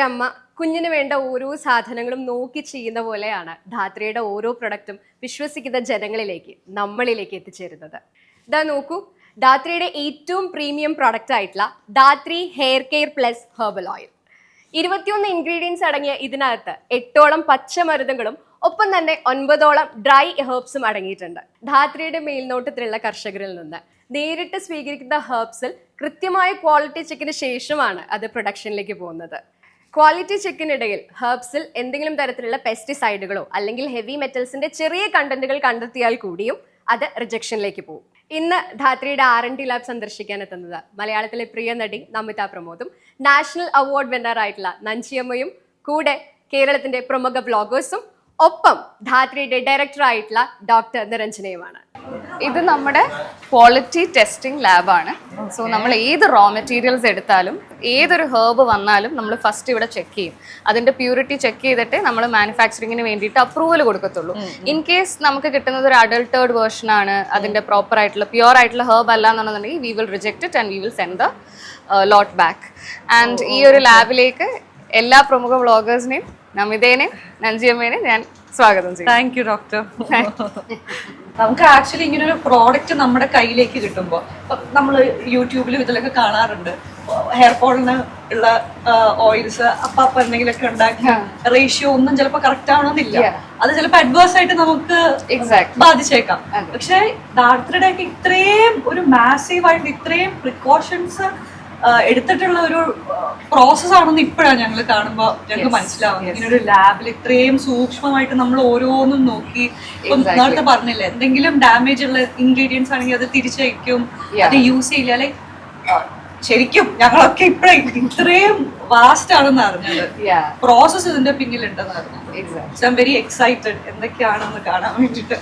ഒരമ്മ കുഞ്ഞിന് വേണ്ട ഓരോ സാധനങ്ങളും നോക്കി ചെയ്യുന്ന പോലെയാണ് ധാത്രിയുടെ ഓരോ പ്രൊഡക്റ്റും വിശ്വസിക്കുന്ന ജനങ്ങളിലേക്ക് നമ്മളിലേക്ക് എത്തിച്ചേരുന്നത്. ഇതാ നോക്കൂ ധാത്രിയുടെ ഏറ്റവും പ്രീമിയം പ്രൊഡക്റ്റ് ആയിട്ടുള്ള Dhathri hair care plus herbal oil ഇരുപത്തിയൊന്ന് ഇൻഗ്രീഡിയൻസ് അടങ്ങിയ ഇതിനകത്ത് എട്ടോളം പച്ചമരുന്നുകളും ഒപ്പം തന്നെ ഒൻപതോളം ഡ്രൈ ഹെർബ്സും അടങ്ങിയിട്ടുണ്ട്. ധാത്രിയുടെ മേൽനോട്ടത്തിലുള്ള കർഷകരിൽ നിന്ന് നേരിട്ട് സ്വീകരിക്കുന്ന ഹെർബ്സിൽ കൃത്യമായ ക്വാളിറ്റി ചെക്കിന് ശേഷമാണ് അത് പ്രൊഡക്ഷനിലേക്ക് പോകുന്നത്. ക്വാളിറ്റി ചെക്കിനിടയിൽ ഹെർബ്സിൽ എന്തെങ്കിലും തരത്തിലുള്ള പെസ്റ്റിസൈഡുകളോ അല്ലെങ്കിൽ ഹെവി മെറ്റൽസിന്റെ ചെറിയ കണ്ടന്റുകൾ കണ്ടെത്തിയാൽ കൂടിയും അത് റിജക്ഷനിലേക്ക് പോകും. ഇന്ന് ധാത്രിയുടെ ആർ എൻ ടി ലാബ് സന്ദർശിക്കാൻ എത്തുന്നത് മലയാളത്തിലെ പ്രിയ നടി നമിത പ്രമോദും നാഷണൽ അവാർഡ് വിന്നർ ആയിട്ടുള്ള നഞ്ചിയമ്മയും കൂടെ കേരളത്തിന്റെ പ്രമുഖ ബ്ലോഗേഴ്സും ഒപ്പം ധാത്രിയുടെ ഡയറക്ടറായിട്ടുള്ള ഡോക്ടർ നിരഞ്ജനയുമാണ്. ഇത് നമ്മുടെ ക്വാളിറ്റി ടെസ്റ്റിംഗ് ലാബാണ് സോ നമ്മൾ ഏത് റോ മെറ്റീരിയൽസ് എടുത്താലും ഏതൊരു ഹേർബ് വന്നാലും നമ്മൾ ഫസ്റ്റ് ഇവിടെ ചെക്ക് ചെയ്യും. അതിന്റെ പ്യൂരിറ്റി ചെക്ക് ചെയ്തിട്ട് നമ്മൾ മാനുഫാക്ചറിങ്ങിന് വേണ്ടിയിട്ട് അപ്രൂവൽ കൊടുക്കത്തുള്ളൂ. ഇൻ കേസ് നമുക്ക് കിട്ടുന്നത് ഒരു അഡൾട്ടേർഡ് വേർഷൻ ആണ് അതിന്റെ പ്രോപ്പർ ആയിട്ടുള്ള പ്യുവർ ആയിട്ടുള്ള ഹേർബ് അല്ല എന്നുണ്ടെന്നുണ്ടെങ്കിൽ we will reject it and we will send the lot back and ഈ ഒരു ലാബിലേക്ക് എല്ലാ പ്രമുഖ വ്ളോഗേഴ്സിനെയും നമിതേനെയും നഞ്ചിയമ്മേനെയും ഞാൻ സ്വാഗതം ചെയ്യും താങ്ക് യു ഡോക്ടർ നമുക്ക് ആക്ച്വലി ഇങ്ങനെ ഒരു പ്രോഡക്റ്റ് നമ്മുടെ കയ്യിലേക്ക് കിട്ടുമ്പോൾ നമ്മൾ യൂട്യൂബിൽ ഇതിലൊക്കെ കാണാറുണ്ട്. ഹെയർ ഫോളിന് ഉള്ള ഓയിൽസ് അപ്പാപ്പ എന്തെങ്കിലുമൊക്കെ ഉണ്ടാക്കി റേഷ്യോ ഒന്നും ചിലപ്പോൾ കറക്റ്റ് ആവണമെന്നില്ല. അത് ചിലപ്പോൾ അഡ്വേഴ്സ് ആയിട്ട് നമുക്ക്. ബാധിച്ചേക്കാം. പക്ഷെ ഡാക്ടറുടെ ഒക്കെ ഇത്രയും ഒരു മാസീവ് ആയിട്ട് ഇത്രയും പ്രിക്കോഷൻസ് എടുത്തിട്ടുള്ള ഒരു പ്രോസസ് ആണെന്ന് ഇപ്പോഴാണ് ഞങ്ങൾ കാണുമ്പോൾ ഞങ്ങൾക്ക് മനസ്സിലാവും ഇങ്ങനെ ഒരു ലാബിൽ ഇത്രയും സൂക്ഷ്മമായിട്ട് നമ്മൾ ഓരോന്നും നോക്കി. ഇപ്പം നേരത്തെ പറഞ്ഞില്ല എന്തെങ്കിലും ഡാമേജ് ഉള്ള ഇൻഗ്രീഡിയൻസ് ആണെങ്കിൽ അത് തിരിച്ചയക്കും. അത് യൂസ് ചെയ്യില്ല. അല്ലെ ശരിക്കും ഞങ്ങളൊക്കെ ഇപ്പഴും ഇത്രയും വാസ്റ്റ് ആണെന്ന് അറിഞ്ഞത്. പ്രോസസ് ഇതിന്റെ പിന്നിലുണ്ടെന്ന് അറിഞ്ഞത്. So I'm very excited എന്തൊക്കെയാണെന്ന് കാണാൻ വേണ്ടിയിട്ട്